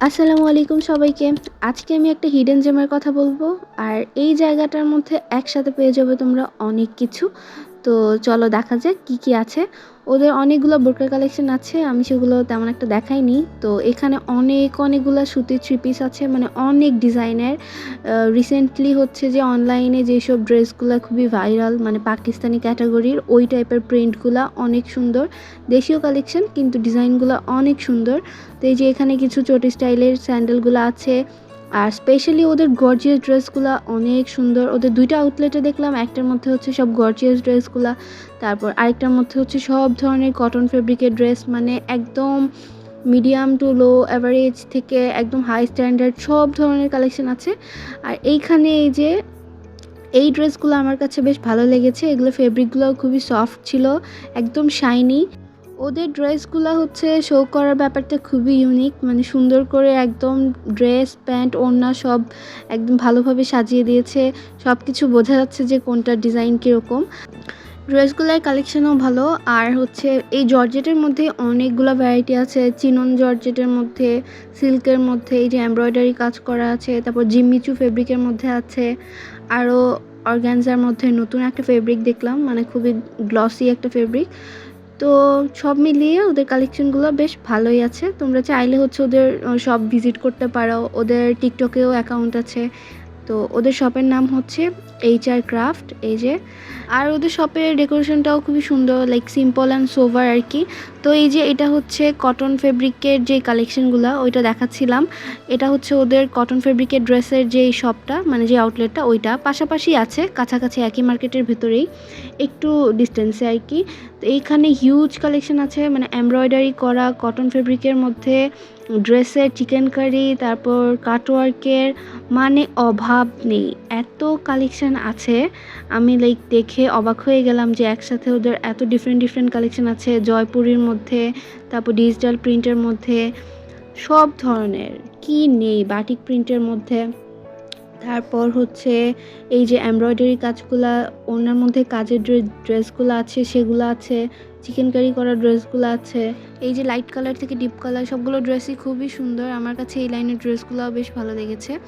আসসালামু আলাইকুম সবাইকে। আজকে আমি একটা হিডেন জেমের কথা বলব। আর এই জায়গাটার মধ্যে একসাথে পেয়ে যাবে তোমরা অনেক কিছু। তো চলো দেখা যাক কি কি আছে। ওদের অনেকগুলো বোরকা কালেকশন আছে, আমি সেগুলো তেমন একটা দেখাইনি। তো এখানে অনেক অনেকগুলো সুতির থ্রি পিস আছে মানে অনেক ডিজাইনের। রিসেন্টলি হচ্ছে যে অনলাইনে যেসব ড্রেসগুলো খুবই ভাইরাল মানে পাকিস্তানি ক্যাটাগরির ওই টাইপের প্রিন্টগুলো অনেক সুন্দর। দেশীয় কালেকশন কিন্তু ডিজাইনগুলো অনেক সুন্দর। তো এই যে এখানে কিছু চটি স্টাইলের স্যান্ডেলগুলো আছে আর স্পেশালি ওদের গর্জিয়াস ড্রেসগুলো অনেক সুন্দর। ওদের দুইটা আউটলেটে দেখলাম, একটার মধ্যে হচ্ছে সব গর্জিয়াস ড্রেসগুলো তারপর আরেকটার মধ্যে হচ্ছে সব ধরনের কটন ফেব্রিকের ড্রেস মানে একদম মিডিয়াম টু লো অ্যাভারেজ থেকে একদম হাই স্ট্যান্ডার্ড সব ধরনের কালেকশন আছে। আর এইখানে এই যে, এই ড্রেসগুলো আমার কাছে বেশ ভালো লেগেছে। এগুলো ফেব্রিকগুলো খুবই সফট ছিল, একদম শাইনি ওদের ড্রেসগুলো হচ্ছে শো করার ব্যাপারটা খুবই ইউনিক মানে সুন্দর করে একদম ড্রেস প্যান্ট ওড়না সব একদম ভালোভাবে সাজিয়ে দিয়েছে। সব কিছু বোঝা যাচ্ছে যে কোনটা ডিজাইন কীরকম। ড্রেসগুলোর কালেকশনও ভালো, আর হচ্ছে এই জর্জেটের মধ্যে অনেকগুলো ভ্যারাইটি আছে। চিনন জর্জেটের মধ্যে, সিল্কের মধ্যে, এই যে এমব্রয়ডারি কাজ করা আছে, তারপর জিম্মিচু ফেব্রিকের মধ্যে আছে, আরও অর্গ্যানজার মধ্যে নতুন একটা ফেব্রিক দেখলাম মানে খুবই গ্লসি একটা ফেব্রিক তো সব মিলিয়ে ওদের কালেকশনগুলো বেশ ভালোই আছে। তোমরা চাইলে হচ্ছে ওদের সব ভিজিট করতে পারো। ওদের টিকটকেও অ্যাকাউন্ট আছে। তো ওদের শপের নাম হচ্ছে এইচ আর ক্রাফট এই যে। আর ওদের শপের ডেকোরেশনটাও খুবই সুন্দর লাইক সিম্পল অ্যান্ড সোভার আর কি। তো এই যে এটা হচ্ছে কটন ফেব্রিকের যে কালেকশনগুলো ওইটা দেখাচ্ছিলাম। এটা হচ্ছে ওদের কটন ফেব্রিকের ড্রেসের যে শপটা মানে যে আউটলেটটা ওইটা। পাশাপাশি আছে, কাছাকাছি একই মার্কেটের ভিতরেই, একটু ডিস্টেন্সে আর কি। তো এইখানে হিউজ কালেকশন আছে মানে এমব্রয়ডারি করা কটন ফেব্রিকের মধ্যে ড্রেসের চিকেন কারি তারপর কাটওয়ার্কের মানে অভাব নেই। এত কালেকশান আছে, আমি লাইক দেখে অবাক হয়ে গেলাম যে একসাথে ওদের এত ডিফারেন্ট ডিফারেন্ট কালেকশান আছে, জয়পুরীর মধ্যে, তারপর ডিজিটাল প্রিন্টের মধ্যে, সব ধরনের, কি নেই বাটিক প্রিন্টের মধ্যে। তারপর হচ্ছে এই যে এমব্রয়ডারি কাজগুলা, ওনার মধ্যে কাজের ড্রেসগুলো আছে, সেগুলো আছে চিকেন কারি করা ড্রেসগুলো আছে। এই যে লাইট কালার থেকে ডিপ কালার সবগুলো ড্রেসই খুবই সুন্দর। আমার কাছে এই লাইনের ড্রেসগুলো বেশ ভালো লেগেছে।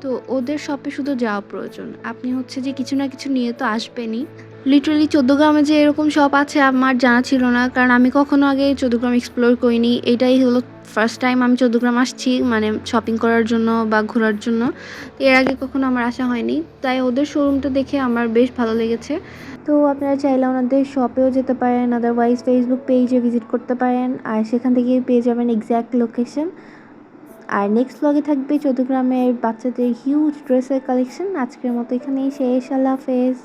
তো ওদের শপে শুধু যাওয়া প্রয়োজন। আপনি হচ্ছে যে কিছু না কিছু নিয়ে তো আসবেনই। লিটারালি চোদ্দগ্রামে যে এরকম শপ আছে, আমার জানা ছিল না। কারণ আমি কখনো আগে চোদ্দগ্রাম এক্সপ্লোর করিনি। এটাই হলো ফার্স্ট টাইম আমি চৌদ্দগ্রাম আসছি মানে শপিং করার জন্য বা ঘোরার জন্য। এর আগে কখনো আমার আসা হয়নি। তাই ওদের শোরুমটা দেখে আমার বেশ ভালো লেগেছে। তো আপনারা চাইলে ওনাদের শপেও যেতে পারেন আদারওয়াইজ ফেসবুক পেজে ভিজিট করতে পারেন। আর সেখান থেকে পেয়ে যাবেন এক্স্যাক্ট লোকেশন আর নেক্সট ব্লগে থাকবে চৌদ্দগ্রামের বাচ্চাদের হিউজ ড্রেসের কালেকশন আজকের মতো এখানেই শেষ। আল্লাহ হাফেজ।